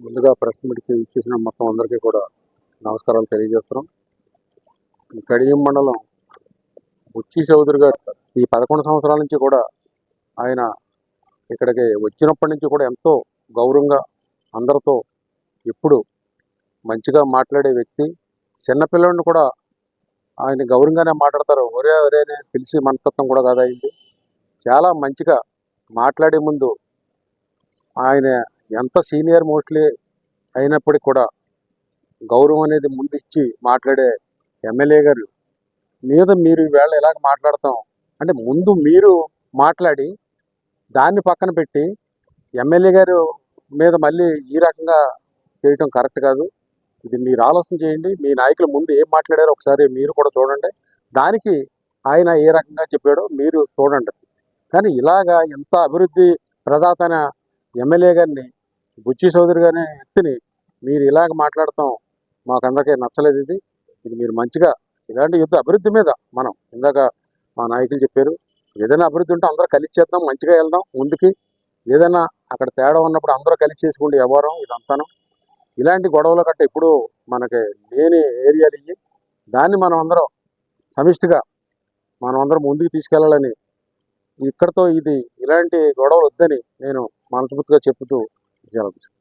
ముందుగా ప్రెస్ మీట్కి ఇచ్చేసిన మొత్తం అందరికీ కూడా నమస్కారాలు తెలియజేస్తున్నాం. కడియం మండలం బుచ్చి చౌదరి గారు ఈ పదకొండు సంవత్సరాల నుంచి కూడా ఆయన ఇక్కడికి వచ్చినప్పటి నుంచి కూడా ఎంతో గౌరవంగా అందరితో ఎప్పుడు మంచిగా మాట్లాడే వ్యక్తి. చిన్నపిల్లడిని కూడా ఆయన గౌరవంగానే మాట్లాడతారు. ఒరే ఒరే అని పిలిచి మనతత్వం కూడా కాదయింది చాలా మంచిగా మాట్లాడే ముందు ఆయన ఎంత సీనియర్ మోస్ట్లీ అయినప్పటికీ కూడా గౌరవం అనేది ముందు ఇచ్చి మాట్లాడే ఎమ్మెల్యే గారు మీద మీరు ఈవేళ ఎలాగ మాట్లాడతాం? అంటే ముందు మీరు మాట్లాడి దాన్ని పక్కన పెట్టి ఎమ్మెల్యే గారు మీద మళ్ళీ ఈ రకంగా చేయటం కరెక్ట్ కాదు. ఇది మీరు ఆలోచన చేయండి. మీ నాయకులు ముందు ఏం మాట్లాడారో ఒకసారి మీరు కూడా చూడండి. దానికి ఆయన ఏ రకంగా చెప్పాడో మీరు చూడండి. కానీ ఇలాగా ఎంత అభివృద్ధి ప్రదాతన ఎమ్మెల్యే గారిని బుచ్చి చౌదరి గారి వ్యక్తిని మీరు ఇలాగ మాట్లాడటం మాకందరికీ నచ్చలేదు ఇది. ఇది మీరు మంచిగా ఇలాంటి యుద్ధ అభివృద్ధి మీద మనం ఇందాక మా నాయకులు చెప్పారు. ఏదైనా అభివృద్ధి ఉంటే అందరూ కలిసి చేద్దాం మంచిగా వెళ్దాం ముందుకి. ఏదైనా అక్కడ తేడా ఉన్నప్పుడు అందరూ కలిసి చేసుకుంటే వ్యవహారం ఇదంతాను. ఇలాంటి గొడవలు కంటే ఇప్పుడు మనకి లేని ఏరియాలు ఇవి దాన్ని మనం అందరం సమిష్టిగా మనం అందరం ముందుకు తీసుకెళ్ళాలని ఇక్కడతో ఇది ఇలాంటి గొడవలు వద్దని నేను మనస్ఫూర్తిగా చెప్తూ Yarabbim.